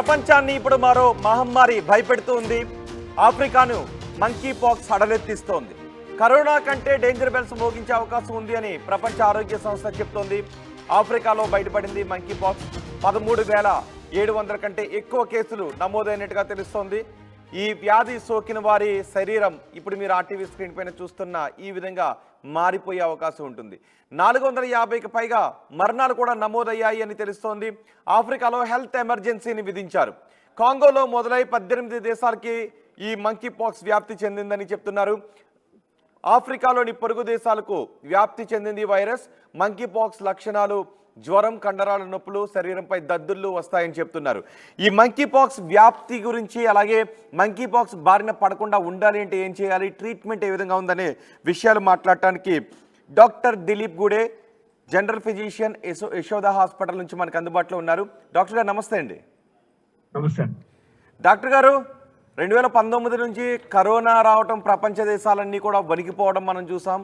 ప్రపంచాన్ని ఇప్పుడు మరో మహమ్మారి భయపెడుతూ ఉంది ఆఫ్రికాను మంకీ పాక్స్ హడలెత్తిస్తోంది. కరోనా కంటే డేంజర్ బెల్స్ మోగించే అవకాశం ఉంది అని ప్రపంచ ఆరోగ్య సంస్థ చెప్తోంది. ఆఫ్రికాలో బయటపడింది మంకీ పాక్స్ పదమూడు వేల ఏడు వందల కంటే ఎక్కువ కేసులు నమోదైనట్టుగా తెలుస్తోంది. ఈ వ్యాధి సోకిన వారి శరీరం ఇప్పుడు మీరు ఆర్టీవీ స్క్రీన్ పైన చూస్తున్న ఈ విధంగా మారిపోయే అవకాశం ఉంటుంది. నాలుగు వందల యాభైకి పైగా మరణాలు కూడా నమోదయ్యాయి అని తెలుస్తోంది. ఆఫ్రికాలో హెల్త్ ఎమర్జెన్సీని విధించారు. కాంగోలో మొదలై పద్దెనిమిది దేశాలకి ఈ మంకీ పాక్స్ వ్యాప్తి చెందిందని చెప్తున్నారు. ఆఫ్రికాలోని పొరుగు దేశాలకు వ్యాప్తి చెందింది ఈ వైరస్. మంకీ పాక్స్ లక్షణాలు జ్వరం కండరాల నొప్పులు శరీరంపై దద్దుర్లు వస్తాయని చెప్తున్నారు. ఈ మంకీ పాక్స్ వ్యాప్తి గురించి అలాగే మంకీ పాక్స్ బారిన పడకుండా ఉండాలి అంటే ఏం చేయాలి? ట్రీట్మెంట్ ఏ విధంగా ఉందనే విషయాలు మాట్లాడటానికి doctor Dilip Gude general physician యశో యశోద హాస్పిటల్ నుంచి మనకు అందుబాటులో ఉన్నారు. డాక్టర్ గారు నమస్తే అండి. నమస్తే డాక్టర్ గారు రెండు వేల పంతొమ్మిది నుంచి కరోనా రావటం ప్రపంచ దేశాలన్నీ కూడా వణికిపోవడం మనం చూసాం.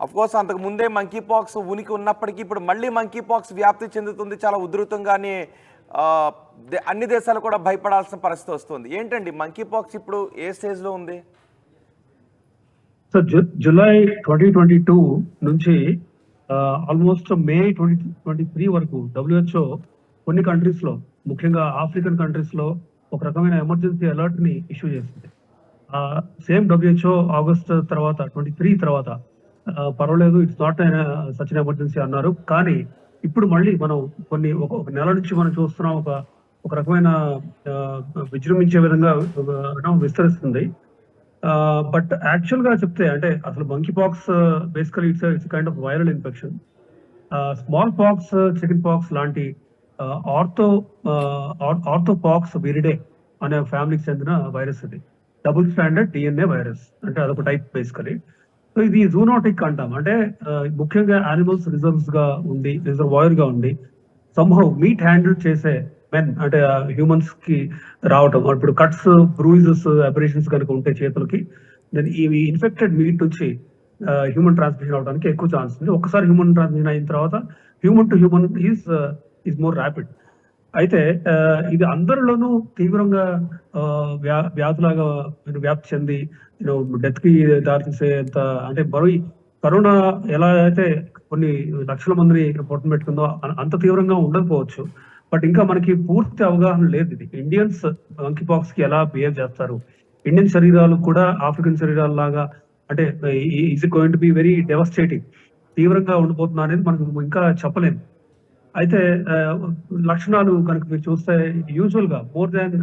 కోర్స్ అంతకు ముందే మంకీ పాక్స్ ఉనికి ఉన్నప్పటికీ ఇప్పుడు మళ్ళీ మంకీ పాక్స్ వ్యాప్తి చెందుతుంది చాలా ఉధృతంగానే అన్ని దేశాలు కూడా భయపడాల్సిన పరిస్థితి వస్తుంది. ఏంటండి మంకీ పాక్స్ ఇప్పుడు ఏ స్టేజ్లో ఉంది? సో జు- జూలై ట్వంటీ ట్వంటీ టూ నుంచి almost May twenty twenty three వరకు డబ్ల్యూహెచ్ఓ కొన్ని కంట్రీస్లో ముఖ్యంగా ఆఫ్రికన్ కంట్రీస్లో ఒక రకమైన ఎమర్జెన్సీ అలర్ట్ని ఇష్యూ చేసింది. సేమ్ డబ్ల్యూహెచ్ఓ ఆగస్ట్ తర్వాత ట్వంటీ త్రీ తర్వాత పర్వాలేదు ఇట్స్ నాట్ సచ్ ఎమర్జెన్సీ అన్నారు. కానీ ఇప్పుడు మళ్ళీ మనం కొన్ని ఒక నెల నుంచి మనం చూస్తున్నాం ఒక ఒక రకమైన విజృంభించే విధంగా విస్తరిస్తుంది. బట్ యాక్చువల్గా చెప్తే అంటే అసలు monkey pox basically it's it's kind of viral infection small pox chicken pox లాంటి ఆర్థో ఆర్థో పాక్స్ విరిడే అనే ఫ్యామిలీకి చెందిన వైరస్ ఇది. డబుల్ స్టాండర్డ్ డిఎన్ఏ వైరస్ అంటే అదొక టైప్ బేసికలీ సో ఇది జూనాటిక్ అంటాం. అంటే ముఖ్యంగా యానిమల్స్ రిజర్వ్స్గా ఉండి రిజర్వాయర్గా ఉండి సంభవ్ మీట్ హ్యాండిల్ చేసే మెన్ అంటే హ్యూమన్స్కి రావటం. ఇప్పుడు కట్స్ బ్రూయిజెస్ అపరేషన్స్ కనుక ఉంటే చేతులకి దెన్ ఇవి ఇన్ఫెక్టెడ్ మీట్ నుంచి హ్యూమన్ ట్రాన్స్మిషన్ అవడానికి ఎక్కువ ఛాన్స్ ఉంది. ఒకసారి హ్యూమన్ ట్రాన్స్మిషన్ అయిన తర్వాత human to human is is more rapid అయితే ఇది అందరిలోనూ తీవ్రంగా ఆ, వ్యా వ్యాధులాగా వ్యాప్తి చెంది డెత్కి దారితీసేంత అంటే మరో కరోనా ఎలా అయితే కొన్ని లక్షల మందిని పొట్టం పెట్టుకుందో అంత తీవ్రంగా ఉండకపోవచ్చు. బట్ ఇంకా మనకి పూర్తి అవగాహన లేదు ఇది. ఇండియన్స్ మంకీ పాక్స్కి ఎలా బిహేవ్ చేస్తారు? ఇండియన్ శరీరాలు కూడా ఆఫ్రికన్ శరీరాల లాగా అంటే is going to be very devastating తీవ్రంగా ఉండిపోతున్నా అనేది మనకు ఇంకా చెప్పలేము అయితే లక్షణాలు కనుక మీరు చూస్తే యూజువల్గా మోర్ దాన్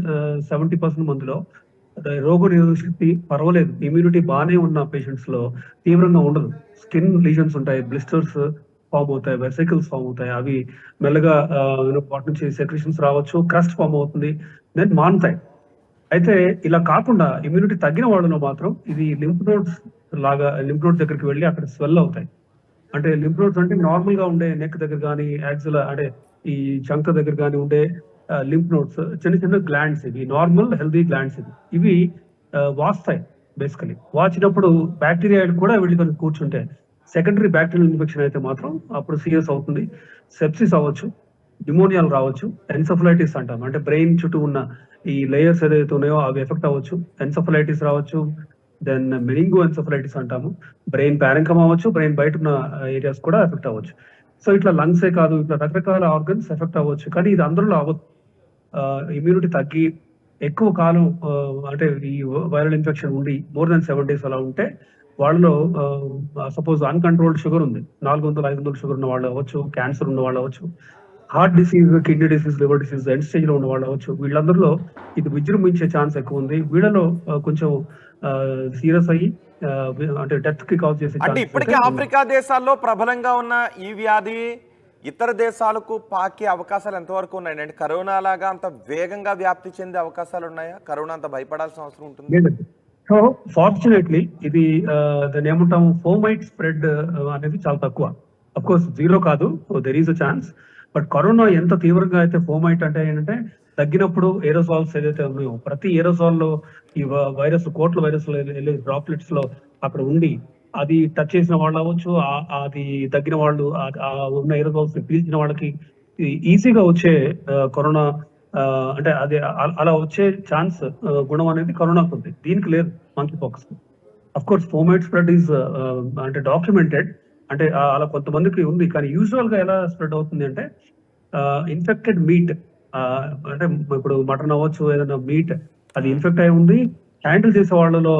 సెవెంటీ పర్సెంట్ మందిలో రోగ నిరోధక శక్తి పర్వాలేదు. ఇమ్యూనిటీ బాగానే ఉన్న పేషెంట్స్లో తీవ్రంగా ఉండదు. స్కిన్ లీజన్స్ ఉంటాయి బ్లిస్టర్స్ ఫామ్ అవుతాయి వెసైకిల్స్ ఫామ్ అవుతాయి. అవి మెల్లగా వాటి నుంచి సెక్రేషన్స్ రావచ్చు క్రస్ట్ ఫామ్ అవుతుంది దెన్ మానుతాయి. అయితే ఇలా కాకుండా ఇమ్యూనిటీ తగ్గిన వాళ్ళలో మాత్రం ఇది లింఫ్ నోడ్స్ లాగా లింఫ్ నోడ్స్ దగ్గరికి వెళ్ళి అక్కడ స్వెల్ అవుతాయి. అంటే లింఫ్ నోడ్స్ అంటే నార్మల్గా ఉండే నెక్ దగ్గర కానీ యాక్సిల్ అంటే ఈ చంక దగ్గర కానీ ఉండే లింఫ్ నోడ్స్ చిన్న చిన్న గ్లాండ్స్ ఇవి నార్మల్ హెల్దీ గ్లాండ్స్ ఇవి. ఇవి వాస్తాయి బేసికలీ వాచినప్పుడు బ్యాక్టీరియా కూడా వీళ్ళు కూర్చుంటే సెకండరీ బ్యాక్టీరియల్ ఇన్ఫెక్షన్ అయితే మాత్రం అప్పుడు సీరియస్ అవుతుంది సెప్సిస్ అవ్వచ్చు న్యూమోనియాలు రావచ్చు ఎన్సఫలైటిస్ అంటాం. అంటే బ్రెయిన్ చుట్టూ ఉన్న ఈ లేయర్స్ ఏదైతే ఉన్నాయో అవి ఎఫెక్ట్ అవ్వచ్చు ఎన్సఫలైటిస్ రావచ్చు దెన్ మెనింగో ఎన్సెఫలైటిస్ అంటాము. బ్రెయిన్ ప్యారంకం అవ్వచ్చు బ్రెయిన్ బయట ఉన్న ఏరియాస్ కూడా ఎఫెక్ట్ అవ్వచ్చు. సో ఇట్లా లంగ్సే కాదు ఇట్లా రకరకాల ఆర్గన్స్ ఎఫెక్ట్ అవ్వచ్చు. కానీ ఇది అందరిలో అవ్వదు. Uh, ఇమ్యూనిటీ తగ్గి ఎక్కువ కాలం uh, అంటే ఈ వైరల్ ఇన్ఫెక్షన్ ఉండి మోర్ దాన్ సెవెన్ డేస్ అలా ఉంటే వాళ్ళలో సపోజ్ అన్కంట్రోల్డ్ షుగర్ ఉంది. నాలుగు వందల ఐదు వందల షుగర్ ఉన్న వాళ్ళు అవ్వచ్చు క్యాన్సర్ ఉన్న వాళ్ళు అవ్వచ్చు heart disease kidney disease liver disease end స్టేజ్లో ఉన్న వాళ్ళు అవ్వచ్చు. వీళ్ళందరిలో ఇది విజృంభించే ఛాన్స్ ఎక్కువ ఉంది. వీళ్ళలో uh, కొంచెం సీరియస్ అయ్యి అంటే డెత్కి కాజ్ చేసే అంటే ఇప్పటికే ఆఫ్రికా దేశాల్లో ప్రబలంగా ఉన్న ఈ వ్యాధి ఇతర దేశాలకు పాకే అవకాశాలు ఎంతవరకు ఉన్నాయండి? అంటే కరోనా లాగా అంత వేగంగా వ్యాప్తి చెందే అవకాశాలు ఉన్నాయా? కరోనా అంత భయపడాల్సిన అవసరం ఉంటుంది? సో ఫార్చునేట్లీ ఇది దాన్ని ఏమంటాము ఫోమైట్ స్ప్రెడ్ అనేది చాలా తక్కువ. అఫ్ కోర్స్ జీరో కాదు there is a chance but corona ఎంత తీవ్రంగా అయితే ఫోమైట్ అంటే ఏంటంటే తగ్గినప్పుడు ఏరోసాల్స్ ఏదైతే ఉన్నాయో ప్రతి ఏరోసాల్లో ఈ వైరస్ కోట్ల వైరస్ వెళ్ళే డ్రాప్లెట్స్లో అక్కడ ఉండి అది టచ్ చేసిన వాళ్ళు అవ్వచ్చు అది తగ్గిన వాళ్ళు ఆ- ఉన్న ఏరోసాల్స్ పీల్చిన వాళ్ళకి ఈజీగా వచ్చే కరోనా అంటే అది అలా వచ్చే ఛాన్స్ గుణం అనేది కరోనాకు ఉంది. దీనికి లేదు monkey pox of course fomite spread is అంటే డాక్యుమెంటెడ్ అంటే అలా కొంతమందికి ఉంది కానీ యూజువల్గా ఎలా స్ప్రెడ్ అవుతుంది అంటే ఇన్ఫెక్టెడ్ మీట్ అంటే ఇప్పుడు మటన్ అవ్వచ్చు ఏదైనా మీట్ అది ఇన్ఫెక్ట్ అయి ఉంది హ్యాండిల్ చేసే వాళ్ళలో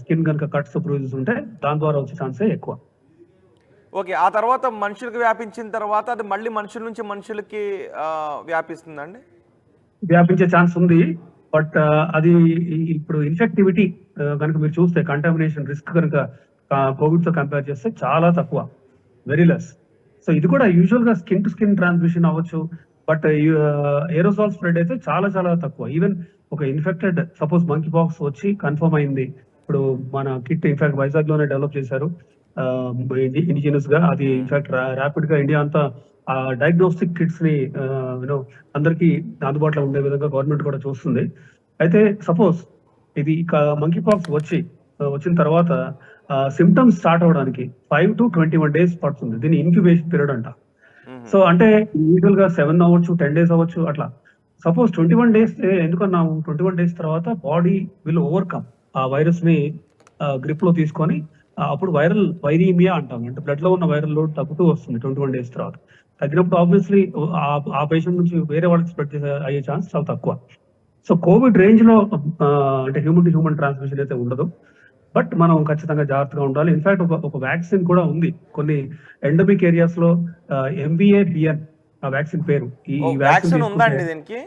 స్కిన్ కనుక కట్స్ బ్రూజెస్ ఉంటే దాని ద్వారా వచ్చే ఛాన్సే ఎక్కువ. ఓకే ఆ తర్వాత మనుషులకు వ్యాపించిన తర్వాత అది మళ్ళీ మనుషుల నుంచి మనుషులకి వ్యాపిస్తుందండి? వ్యాపించే ఛాన్స్ ఉంది బట్ అది ఇప్పుడు ఇన్ఫెక్టివిటీ కనుక మీరు చూస్తే కంటామినేషన్ రిస్క్ కనుక కోవిడ్తో కంపేర్ చేస్తే చాలా తక్కువ వెరీ లెస్ సో ఇది కూడా యూజువల్గా స్కిన్ టు స్కిన్ ట్రాన్స్మిషన్ అవ్వచ్చు బట్ ఏరోసాల్ స్ప్రెడ్ అయితే చాలా చాలా తక్కువ. ఈవెన్ ఒక ఇన్ఫెక్టెడ్ సపోజ్ మంకీ బాక్స్ వచ్చి కన్ఫర్మ్ అయింది. ఇప్పుడు మన కిట్ ఇన్ఫాక్ట్ వైజాగ్లోనే డెవలప్ చేశారు. ఇండిజినస్గా అది ఇన్ఫాక్ట్ ర్యాపిడ్గా ఇండియా అంతా ఆ డయాగ్నోస్టిక్ కిట్స్ని యూనో అందరికి అందుబాటులో ఉండే విధంగా గవర్నమెంట్ కూడా చూస్తుంది. అయితే సపోజ్ ఇది మంకీ పాక్స్ వచ్చి వచ్చిన తర్వాత సిమ్టమ్స్ స్టార్ట్ అవడానికి five to twenty one days పడుతుంది. దీన్ని ఇంక్యుబేషన్ పీరియడ్ అంట. సో అంటే యూజువల్గా సెవెన్ అవ్వచ్చు టెన్ డేస్ అవ్వచ్చు అట్లా. సపోజ్ ట్వంటీ వన్ డేస్ ఎందుకన్నాము ట్వంటీ వన్ డేస్ తర్వాత బాడీ విల్ ఓవర్కమ్ ఆ వైరస్ని గ్రిప్లో తీసుకొని అప్పుడు వైరల్ వైరీమియా అంటాం. అంటే బ్లడ్లో ఉన్న వైరల్ లోడ్ తగ్గుతూ వస్తుంది ట్వంటీ వన్ డేస్ తర్వాత. తగ్గినప్పుడు ఆబ్వియస్లీ ఆ పేషెంట్ నుంచి వేరే వాళ్ళకి స్ప్రెడ్ చేసే అయ్యే ఛాన్స్ చాలా తక్కువ. సో కోవిడ్ రేంజ్లో అంటే హ్యూమన్ టు హ్యూమన్ ట్రాన్స్మిషన్ అయితే ఉండదు. బట్ మనం ఖచ్చితంగా జాగ్రత్తగా ఉండాలి. ఇన్ఫాక్ట్ ఒక ఒక వ్యాక్సిన్ కూడా ఉంది. కొన్ని ఎండమిక్ ఏరియాస్లో ఎంబీఏ బిఎన్ ఆ వ్యాక్సిన్ పేరు. ఈ వ్యాక్సిన్ ఉందండి దీనికి?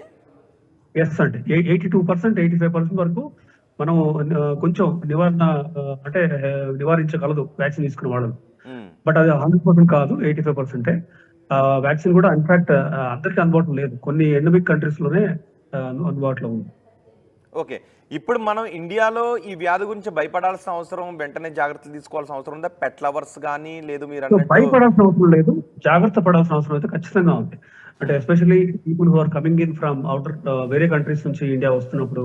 ఎస్ అండి. Eighty two percent eighty five percent వరకు మనం కొంచెం నివారణ అంటే నివారించగలదు వ్యాక్సిన్ తీసుకున్న వాళ్ళని. మ్మ్. బట్ అది హండ్రెడ్ పర్సెంట్ కాదు ఎయిటీ ఫైవ్ పర్సెంటే వ్యాక్సిన్ కూడా ఇన్ఫాక్ట్ అందరికీ అందుబాటులో లేదు. కొన్ని ఎండమిక్ కంట్రీస్లోనే అందుబాటులో ఉంది. ఓకే. ఇప్పుడు మనం ఇండియాలో ఈ వ్యాధి గురించి భయపడాల్సిన అవసరం వెంటనే జాగ్రత్తలు తీసుకోవాల్సిన అవసరం ఉందా? పెట్ లవర్స్ కానీ లేదు మీరు భయపడాల్సిన అవసరం లేదు. జాగ్రత్త పడాల్సిన అవసరం అయితే ఖచ్చితంగా ఉంది. అంటే especially people who are coming in from outer వేరే కంట్రీస్ నుంచి ఇండియా వస్తున్నప్పుడు.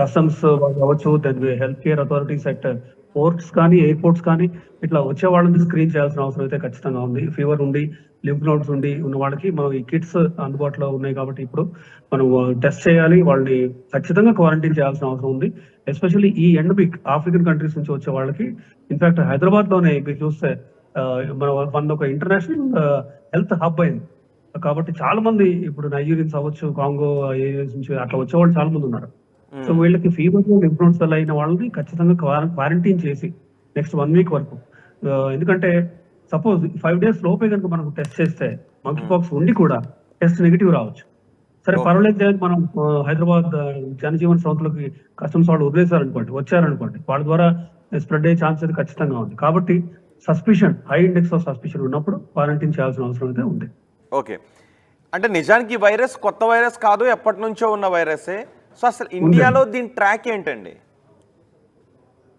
కస్టమ్స్ అవ్వచ్చు then health care authorities at ports కానీ ఎయిర్పోర్ట్స్ కానీ ఇట్లా వచ్చే వాళ్ళని స్క్రీన్ చేయాల్సిన అవసరం అయితే ఖచ్చితంగా ఉంది. ఫీవర్ ఉండి లింఫ్ నోట్స్ ఉండి ఉన్న వాళ్ళకి మనం ఈ కిట్స్ అందుబాటులో ఉన్నాయి కాబట్టి ఇప్పుడు మనం టెస్ట్ చేయాలి. వాళ్ళని ఖచ్చితంగా క్వారంటైన్ చేయాల్సిన అవసరం ఉంది. ఎస్పెషల్లీ ఈ ఎండమిక్ ఆఫ్రికన్ కంట్రీస్ నుంచి వచ్చే వాళ్ళకి ఇన్ఫాక్ట్ హైదరాబాద్లోనే మీరు చూస్తే మన మన ఒక ఇంటర్నేషనల్ హెల్త్ హబ్ అయింది. కాబట్టి చాలా మంది ఇప్పుడు నైజీరియన్స్ అవ్వచ్చు కాంగో ఏరియాస్ నుంచి అట్లా వచ్చే వాళ్ళు చాలా మంది ఉన్నారు. సో వీళ్ళకి ఫీవర్ ఇన్ఫ్లుయెన్స్ వల్ల అయిన వాళ్ళని ఖచ్చితంగా క్వారంటైన్ చేసి నెక్స్ట్ వన్ వీక్ వరకు. ఎందుకంటే సపోజ్ ఫైవ్ డేస్ లోపే కనుక మనకు టెస్ట్ చేస్తే మంకీ పాక్స్ ఉండి కూడా టెస్ట్ నెగిటివ్ రావచ్చు. సరే. పర్వాలేదు మనం హైదరాబాద్ జనజీవన్ సంస్థలకి కస్టమ్స్ వాళ్ళు వదిలేశారనుకోండి వచ్చారనుకోండి వాళ్ళ ద్వారా స్ప్రెడ్ అయ్యే ఛాన్స్ అయితే ఖచ్చితంగా ఉంది. కాబట్టి suspicion high index of suspicion ఉన్నప్పుడు క్వారంటైన్ చేయాల్సిన అవసరం అయితే ఉంది. ఓకే అంటే నిజానికి వైరస్ కొత్త వైరస్ కాదు ఎప్పటి నుంచో ఉన్న వైరసే. సో అసలు ఇండియాలో దీని ట్రాక్ ఏంటండి?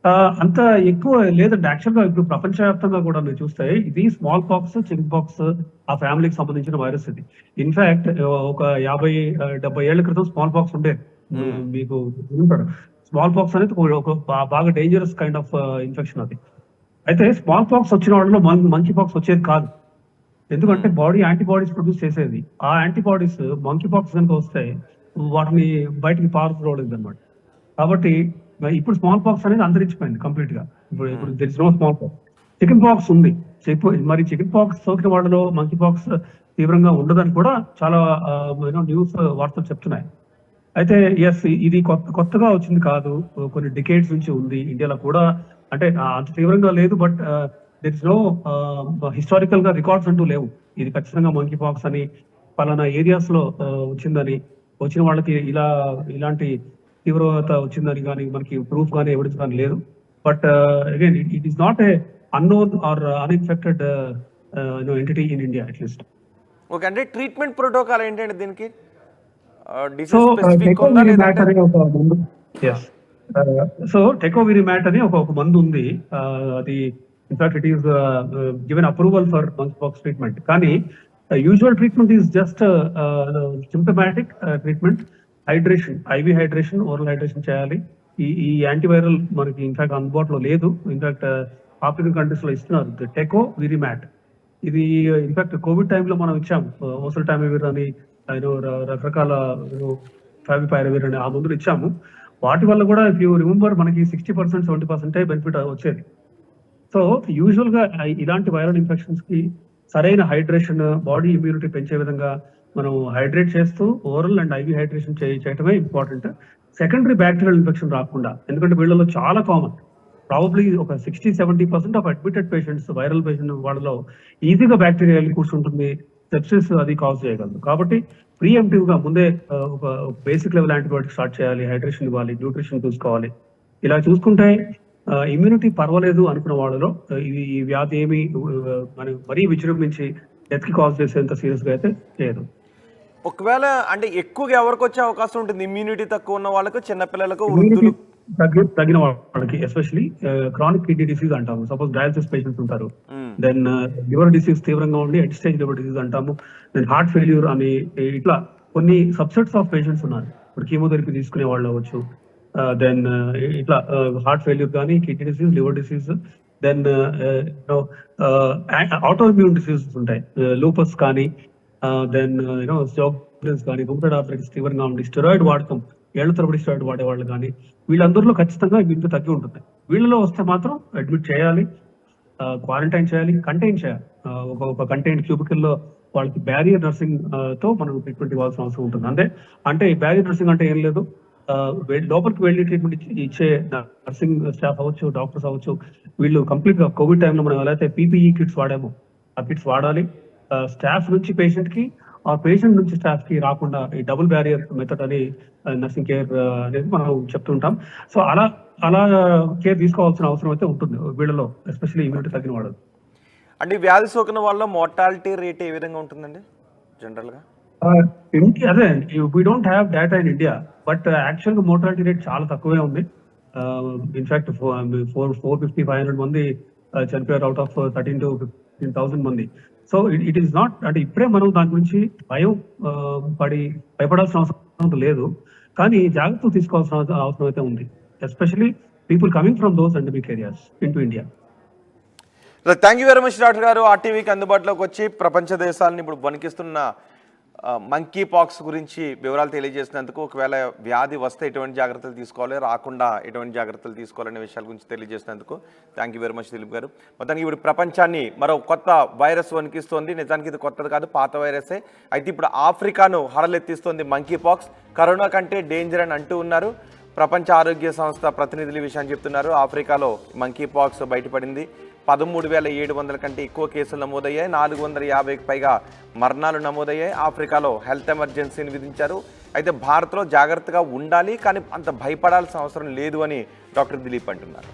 అంత ఎక్కువ లేదండి యాక్చువల్గా ఇప్పుడు ప్రపంచవ్యాప్తంగా కూడా మీరు చూస్తే ఇది స్మాల్ పాక్స్ చికెన్ పాక్స్ ఆ ఫ్యామిలీకి సంబంధించిన వైరస్ ఇది. ఇన్ఫాక్ట్ ఒక యాభై డెబ్బై ఏళ్ళ క్రితం స్మాల్ పాక్స్ ఉండే. మీకు ఉంటాడు స్మాల్ పాక్స్ అనేది ఒక- బాగా డేంజరస్ కైండ్ ఆఫ్ ఇన్ఫెక్షన్ అది. అయితే స్మాల్ పాక్స్ వచ్చిన వాళ్ళలో మంకీ పాక్స్ వచ్చేది కాదు. ఎందుకంటే బాడీ యాంటీబాడీస్ ప్రొడ్యూస్ చేసేది. ఆ యాంటీబాడీస్ మంకీ పాక్స్ కనుక వస్తే వాటిని బయటికి పారుకోవడం అనమాట కాబట్టి ఇప్పుడు స్మాల్ పాక్స్ అనేది అంతరించిపోయింది కంప్లీట్గా. ఇప్పుడు ఇప్పుడు is no small pox chicken pox ఉంది. మరి చికెన్ పాక్స్ సోకిన వాళ్ళలో మంకీ పాక్స్ తీవ్రంగా ఉండదని కూడా చాలా న్యూస్ వార్తలు చెప్తున్నాయి. అయితే ఎస్ ఇది కొత్త కొత్తగా వచ్చింది కాదు. కొన్ని డికేట్స్ నుంచి ఉంది. ఇండియాలో కూడా అంటే అంత తీవ్రంగా లేదు బట్ దెర్ ఇస్ నో హిస్టారికల్గా రికార్డ్స్ అంటూ లేవు. ఇది ఖచ్చితంగా మంకీ పాక్స్ అని పలానా ఏరియాస్లో వచ్చిందని. వచ్చిన వాళ్ళకి ఇలా ఇలాంటి తీవ్రత వచ్చిందని కానీ మనకి ప్రూఫ్ కానీ ఎవిడెన్స్ కానీ లేదు. But again it is not a unknown or uninfected entity in India at least okay అంటే ట్రీట్మెంట్ ప్రోటోకాల్ ఏంటంటే దీనికి? సో టెకోవిరిమాట్ లేదంటే అనే ఒక మందు ఉంది. Uh, అది in fact it is given approval for monkey pox treatment కానీ usual treatment is just symptomatic treatment hydration IV hydration oral hydration చేయాలి. ఈ ఈ యాంటీవైరల్ మనకి ఇన్ఫాక్ట్ అందుబాటులో లేదు. ఇన్ఫాక్ట్ uh, ఆఫ్రికన్ కంట్రీస్లో ఇస్తున్నారు. టెకో విరిమాట్ ఇది ఇన్ఫాక్ట్ కోవిడ్ టైంలో మనం ఇచ్చాం. Uh, ఓసల్ టైమివిర్ అని రకరకాల ఫావిపైరవిర్ అని ఆ మందులు ఇచ్చాము. వాటి వల్ల కూడా ఇఫ్ యూ రిమెంబర్ మనకి సిక్స్టీ పర్సెంట్ సెవెంటీ పర్సెంటే బెనిఫిట్ వచ్చేది. సో యూజువల్గా uh, ఇలాంటి వైరల్ ఇన్ఫెక్షన్స్కి సరైన హైడ్రేషన్ బాడీ ఇమ్యూనిటీ పెంచే విధంగా మనం హైడ్రేట్ చేస్తూ ఓరల్ అండ్ ఐవి హైడ్రేషన్ చేయటమే ఇంపార్టెంట్ సెకండరీ బ్యాక్టీరియల్ ఇన్ఫెక్షన్ రాకుండా ఎందుకంటే వీళ్ళలో చాలా కామన్ ప్రాబబ్లీ ఒక sixty seventy percent of admitted patients viral patient వాళ్ళలో ఈజీగా బ్యాక్టీరియా వెళ్ళి కూర్చుంటుంది సెప్సిస్ అది కాజ్ చేయగలదు. కాబట్టి ప్రీఎంటివ్గా ముందే ఒక బేసిక్ లెవెల్ యాంటీబయాటిక్ స్టార్ట్ చేయాలి హైడ్రేషన్ ఇవ్వాలి న్యూట్రిషన్ చూసుకోవాలి. ఇలా చూసుకుంటే ఇమ్యూనిటీ పర్వాలేదు అనుకున్న వాళ్ళలో ఇది ఈ వ్యాధి ఏమి మనం మరీ విజృంభించి డెత్కి కాజ్ చేసేంత సీరియస్గా అయితే చేయదు ఒకవేళ అంటే ఎక్కువగా ఎవరికి వచ్చే అవకాశం ఉంటుంది? ఇమ్యూనిటీ తక్కువ ఉన్న వాళ్ళకు చిన్నపిల్లలకు వృద్ధులు? తగ్గి తగిన వాళ్ళకి ఎస్పెషల్లీ క్రానిక్ కిడ్నీ డిసీజ్ అంటాము. సపోజ్ డయాలసిస్ పేషెంట్స్ ఉంటారు. దెన్ లివర్ డిసీజ్ తీవ్రంగా ఉండి ఎండ్ స్టేజ్ లివర్ డిసీజ్ అంటాము. దెన్ హార్ట్ ఫెయిల్యూర్ అని ఇట్లా కొన్ని సబ్సెట్స్ ఆఫ్ పేషెంట్స్ ఉన్నారు. ఇప్పుడు కీమోథెరపీ తీసుకునే వాళ్ళు అవ్వచ్చు Uh, దెన్ uh, ఇట్లా uh, హార్ట్ ఫెయిల్యూర్ కానీ kidney disease liver disease then auto immune diseases ఉంటాయి. లూపస్ కానీ దెన్ యూనో జాగ్రెన్స్ కానీ గుంటెడ్ ఆర్థరైటిస్ తీవ్రంగా ఉండి స్టెరాయిడ్ వాడకం ఏళ్ళ తరబడి స్టెరాయిడ్ వాడే వాళ్ళు కానీ వీళ్ళందరిలో ఖచ్చితంగా ఇమ్యూనిటీ తగ్గి ఉంటుంది. వీళ్ళలో వస్తే మాత్రం అడ్మిట్ చేయాలి క్వారంటైన్ చేయాలి కంటైన్ చేయాలి. ఒక ఒక కంటైన్ క్యూబికల్లో వాళ్ళకి బ్యారియర్ నర్సింగ్తో మనం ట్రీట్మెంట్ ఇవ్వాల్సిన అవసరం ఉంటుంది. అంటే అంటే ఈ బ్యారియర్ నర్సింగ్ అంటే ఏం లేదు. లోపలికి వెళ్ళి ట్రీట్మెంట్ ఇచ్చే నర్సింగ్ స్టాఫ్ అవ్వచ్చు డాక్టర్స్ అవ్వచ్చు వీళ్ళు కంప్లీట్గా కోవిడ్ టైంలో మనం ఎలా అయితే పీపీఈ కిట్స్ వాడాము ఆ కిట్స్ వాడాలి. స్టాఫ్ నుంచి పేషెంట్కి ఆ పేషెంట్ నుంచి స్టాఫ్కి రాకుండా ఈ డబుల్ బ్యారియర్ మెథడ్ అని నర్సింగ్ కేర్ అనేది మనం చెప్తుంటాం. సో అలా అలా కేర్ తీసుకోవాల్సిన అవసరం అయితే ఉంటుంది వీళ్ళలో ఎస్పెషల్లీ ఇమ్యూనిటీ తగ్గిన వాళ్ళు అంటే ఈ వ్యాధి సోకిన వాళ్ళ మోర్టాలిటీ రేట్ ఏ విధంగా ఉంటుందండి? జనరల్గా Uh, అదే we don't have data in India but యాక్చువల్గా మోటాలిటీ రేట్ చాలా తక్కువే ఉంది. In fact four four fifty five hundred మంది uh, చనిపోయారు out of thirteen to fifteen thousand మంది. సో ఇట్ ఈస్ నాట్ అంటే ఇప్పుడే మనం దాని గురించి భయం uh, పడి భయపడాల్సిన అవసరం లేదు. కానీ జాగ్రత్తలు తీసుకోవాల్సిన అవసరం అవసరం అయితే ఉంది. Especially people coming from those endemic areas in to India thank you very much doctor గారు ఆర్టీవీకి అందుబాటులోకి వచ్చి ప్రపంచ దేశాలను ఇప్పుడు వణికిస్తున్న మంకీ పాక్స్ గురించి వివరాలు తెలియజేసినందుకు ఒకవేళ వ్యాధి వస్తే ఎటువంటి జాగ్రత్తలు తీసుకోవాలి రాకుండా ఎటువంటి జాగ్రత్తలు తీసుకోవాలనే విషయాల గురించి తెలియజేసినందుకు thank you very much Dileep గారు. మొత్తానికి ఇప్పుడు ప్రపంచాన్ని మరో కొత్త వైరస్ వణికిస్తోంది. నిజానికి ఇది కొత్తది కాదు పాత వైరసే. అయితే ఇప్పుడు ఆఫ్రికాను హడలెత్తిస్తోంది మంకీ పాక్స్ కరోనా కంటే డేంజర్ అని అంటూ ఉన్నారు. ప్రపంచ ఆరోగ్య సంస్థ ప్రతినిధులు ఈ విషయాన్ని చెప్తున్నారు. ఆఫ్రికాలో మంకీ పాక్స్ బయటపడింది. పదమూడు వేల ఏడు వందల కంటే ఎక్కువ కేసులు నమోదయ్యాయి. నాలుగు వందల యాభైకి పైగా మరణాలు నమోదయ్యాయి. ఆఫ్రికాలో హెల్త్ ఎమర్జెన్సీని విధించారు. అయితే భారత్లో జాగ్రత్తగా ఉండాలి కానీ అంత భయపడాల్సిన అవసరం లేదు అని డాక్టర్ దిలీప్ అంటున్నారు.